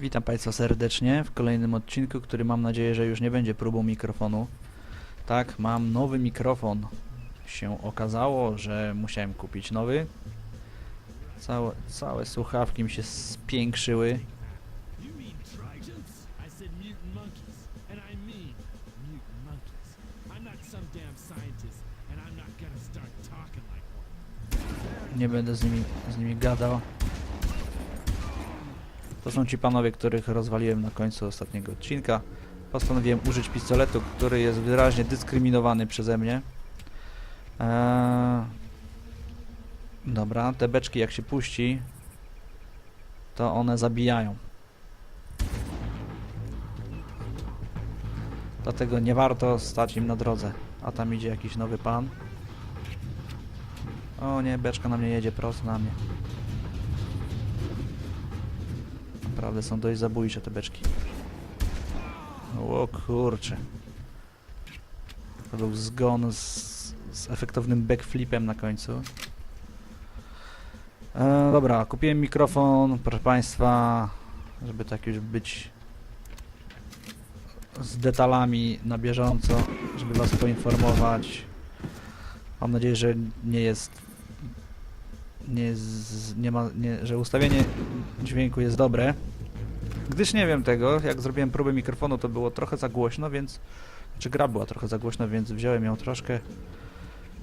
Witam Państwa serdecznie w kolejnym odcinku, który mam nadzieję, że już nie będzie próbą mikrofonu. Tak, mam nowy mikrofon. Się okazało, że musiałem kupić nowy. Całe, całe słuchawki mi się spiększyły. Nie będę z nimi, z nimi gadał. To są ci panowie, których rozwaliłem na końcu ostatniego odcinka. Postanowiłem użyć pistoletu, który jest wyraźnie dyskryminowany przeze mnie. Eee... Dobra, te beczki jak się puści, to one zabijają. Dlatego nie warto stać im na drodze. A tam idzie jakiś nowy pan. O nie, beczka na mnie jedzie prosto na mnie. Naprawdę są dość zabójcze te beczki. O kurcze. To był zgon z, z efektownym backflipem na końcu. E, dobra, kupiłem mikrofon, proszę Państwa, żeby tak już być z detalami na bieżąco, żeby Was poinformować. Mam nadzieję, że nie jest nie, nie ma, nie, że ustawienie dźwięku jest dobre. Gdyż nie wiem tego, jak zrobiłem próbę mikrofonu, to było trochę za głośno, więc... Znaczy gra była trochę za głośno, więc wziąłem ją troszkę,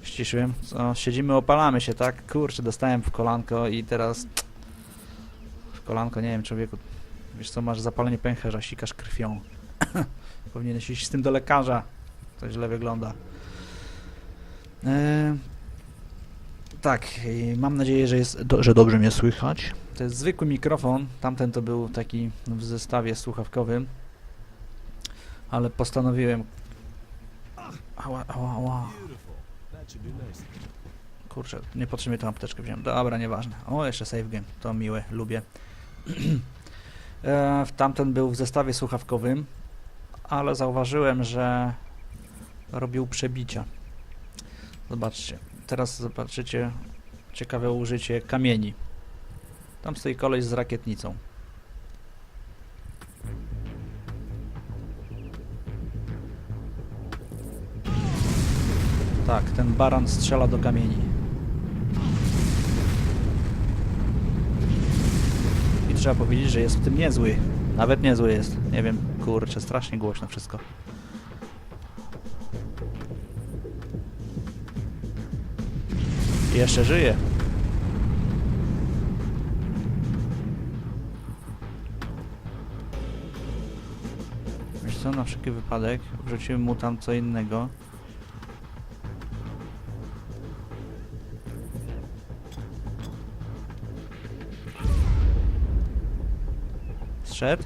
ściszyłem. Co, siedzimy, opalamy się, tak? Kurczę, dostałem w kolanko i teraz... W kolanko, nie wiem, człowieku... Wiesz co, masz zapalenie pęcherza, sikasz krwią. Powinieneś iść z tym do lekarza. To źle wygląda. Eee, tak, mam nadzieję, że, jest, do, że dobrze mnie słychać. To jest zwykły mikrofon, tamten to był taki w zestawie słuchawkowym, ale postanowiłem... Ała, ała, ała. Kurczę, niepotrzebnie tą apteczkę wziąłem. Dobra, nieważne. O, jeszcze save game, to miłe, lubię. e, tamten był w zestawie słuchawkowym, ale zauważyłem, że robił przebicia. Zobaczcie, teraz zobaczycie ciekawe użycie kamieni. Tam stoi koleś z rakietnicą. Tak, ten baran strzela do kamieni. I trzeba powiedzieć, że jest w tym niezły. Nawet niezły jest. Nie wiem, kurczę, strasznie głośno wszystko. Jeszcze żyje. Co, na wszelki wypadek wrzuciłem mu tam co innego. Zszedł?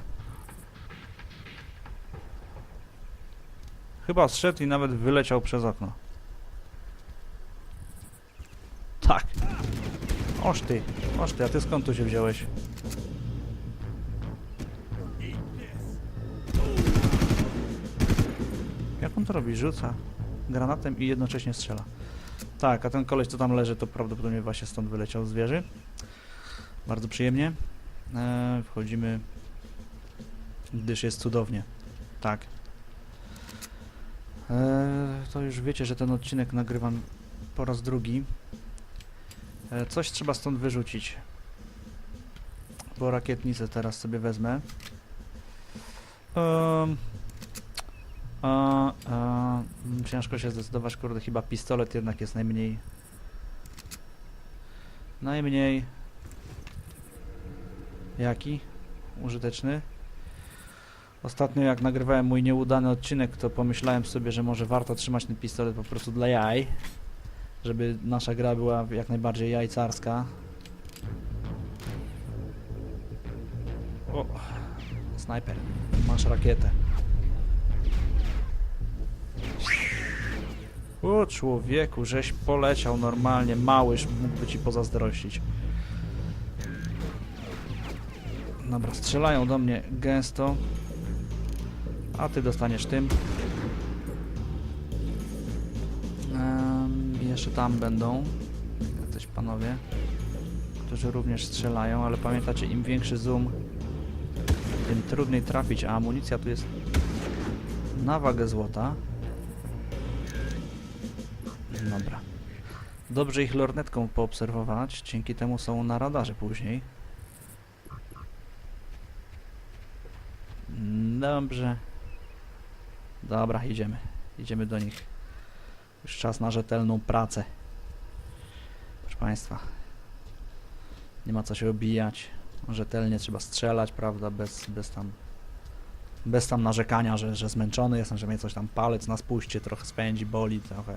Chyba zszedł i nawet wyleciał przez okno. Tak. Oż ty, oż ty, a ty skąd tu się wziąłeś? To robi? Rzuca granatem i jednocześnie strzela. Tak, a ten koleś, co tam leży, to prawdopodobnie właśnie stąd wyleciał z wieży. Bardzo przyjemnie. Eee, wchodzimy, gdyż jest cudownie. Tak. Eee, to już wiecie, że ten odcinek nagrywam po raz drugi. E, Coś trzeba stąd wyrzucić. Bo rakietnicę teraz sobie wezmę. Um, a, a, mm, ciężko się zdecydować, kurde, chyba pistolet jednak jest najmniej... Najmniej... Jaki? Użyteczny. Ostatnio jak nagrywałem mój nieudany odcinek, to pomyślałem sobie, że może warto trzymać ten pistolet po prostu dla jaj żeby nasza gra była jak najbardziej jajcarska. O, snajper, masz rakietę. O człowieku, żeś poleciał normalnie, małyż mógłby ci pozazdrościć. Dobra, strzelają do mnie gęsto. A ty dostaniesz tym. Jeszcze tam będą jacyś panowie, którzy również strzelają, ale pamiętacie, im większy zoom, trudniej trafić, a amunicja tu jest na wagę złota. Dobra. Dobrze ich lornetką poobserwować, dzięki temu są na radarze później. Dobrze. Dobra, idziemy. Idziemy do nich. Już czas na rzetelną pracę. Proszę Państwa. Nie ma co się obijać. Rzetelnie trzeba strzelać, prawda? Bez, bez tam bez tam narzekania, że, że zmęczony jestem, że mnie coś tam palec na spuście trochę spędzi, boli, trochę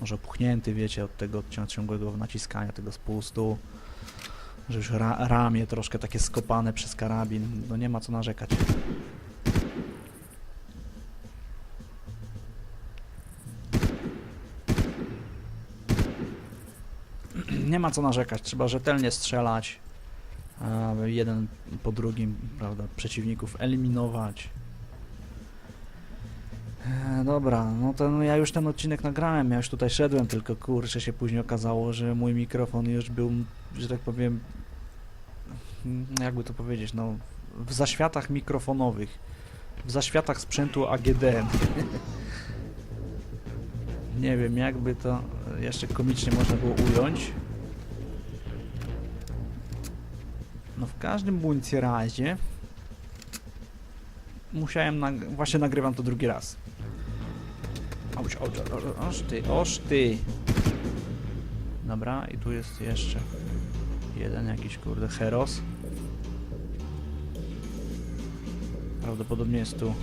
może opuchnięty, wiecie, od tego cią- ciągłego naciskania tego spustu, że już ra ramię troszkę takie skopane przez karabin, no nie ma co narzekać. Nie ma co narzekać, trzeba rzetelnie strzelać, jeden po drugim, prawda, przeciwników eliminować. E, dobra, no to no ja już ten odcinek nagrałem, ja już tutaj szedłem, tylko kurczę się później okazało, że mój mikrofon już był, że tak powiem, mm, jakby to powiedzieć, no w zaświatach mikrofonowych, w zaświatach sprzętu AGD. Nie wiem, jakby to jeszcze komicznie można było ująć. No w każdym bądź razie musiałem, nag właśnie nagrywam to drugi raz. Auć, oż ty, oż ty. Dobra, i tu jest jeszcze jeden jakiś kurde heros. Prawdopodobnie jest tu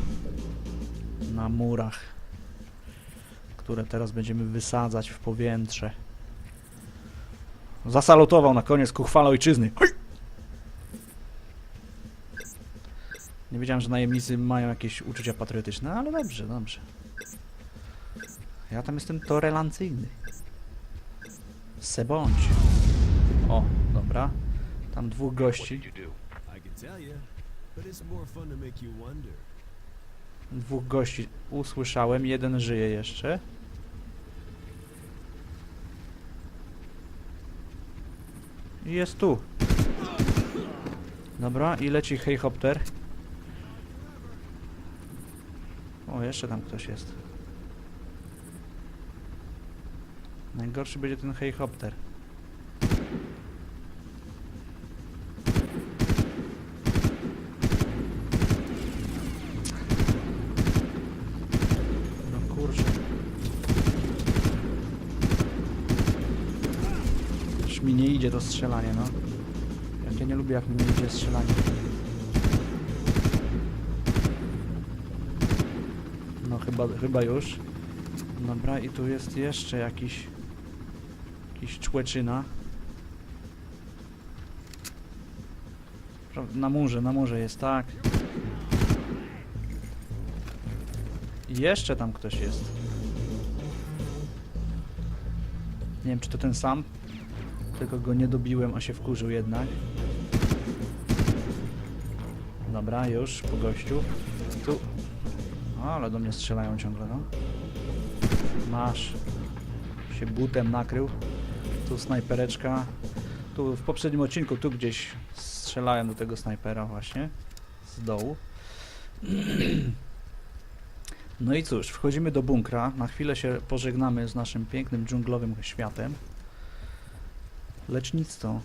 na murach, które teraz będziemy wysadzać w powietrze. Zasalutował na koniec ku chwale ojczyzny. Nie wiedziałem, że najemnicy mają jakieś uczucia patriotyczne, ale dobrze, dobrze. Ja tam jestem tolerancyjny. Se bądź. O, dobra. Tam dwóch gości. Dwóch gości usłyszałem, jeden żyje jeszcze. I Jest tu. Dobra, i leci hejhopter. O, jeszcze tam ktoś jest. Najgorszy będzie ten hejhopter. No kurczę. Już mi nie idzie to strzelanie, no. Ja nie lubię, jak mi nie idzie strzelanie. No chyba, chyba już. Dobra, i tu jest jeszcze jakiś... Jakiś człeczyna. Na murze, na murze jest, tak. Jeszcze tam ktoś jest. Nie wiem, czy to ten sam. Tylko go nie dobiłem, a się wkurzył jednak. Dobra, już po gościu. Tu. Ale do mnie strzelają ciągle, no. Masz. Się butem nakrył. Tu snajpereczka. Tu w poprzednim odcinku, tu gdzieś strzelałem do tego snajpera właśnie. Z dołu. No i cóż, wchodzimy do bunkra. Na chwilę się pożegnamy z naszym pięknym dżunglowym światem. Lecz nic to.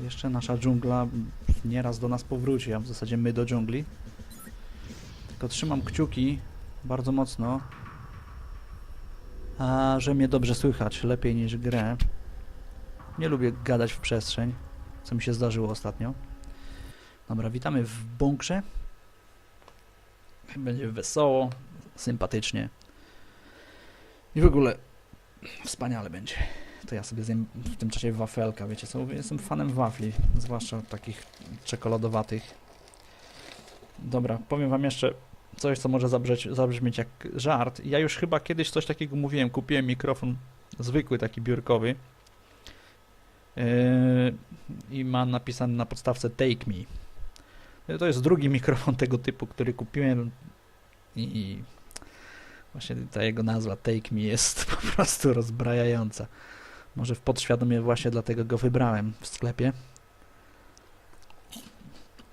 Jeszcze nasza dżungla nieraz do nas powróci, a w zasadzie my do dżungli. Tylko trzymam kciuki bardzo mocno, a że mnie dobrze słychać, lepiej niż grę. Nie lubię gadać w przestrzeń, co mi się zdarzyło ostatnio. Dobra, witamy w bunkrze. Będzie wesoło, sympatycznie. I w ogóle wspaniale będzie. To ja sobie zjem w tym czasie wafelka, wiecie co? Jestem fanem wafli, zwłaszcza takich czekoladowatych. Dobra, powiem wam jeszcze coś, co może zabrzeć, zabrzmieć jak żart. Ja już chyba kiedyś coś takiego mówiłem. Kupiłem mikrofon zwykły, taki biurkowy. Yy, I ma napisane na podstawce Take Me. To jest drugi mikrofon tego typu, który kupiłem i właśnie ta jego nazwa Take Me jest po prostu rozbrajająca. Może w podświadomie właśnie dlatego go wybrałem w sklepie.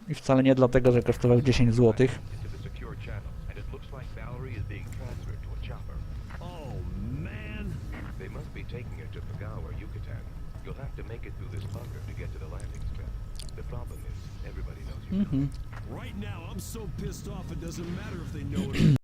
I wcale nie dlatego, że kosztował 10 zł. Oh, man. They must be taking her to Pagawa. You'll have to make it through this bunker to get to the landing strip. The problem is, everybody knows you. Mm -hmm. Right now, I'm so pissed off it doesn't matter if they know it or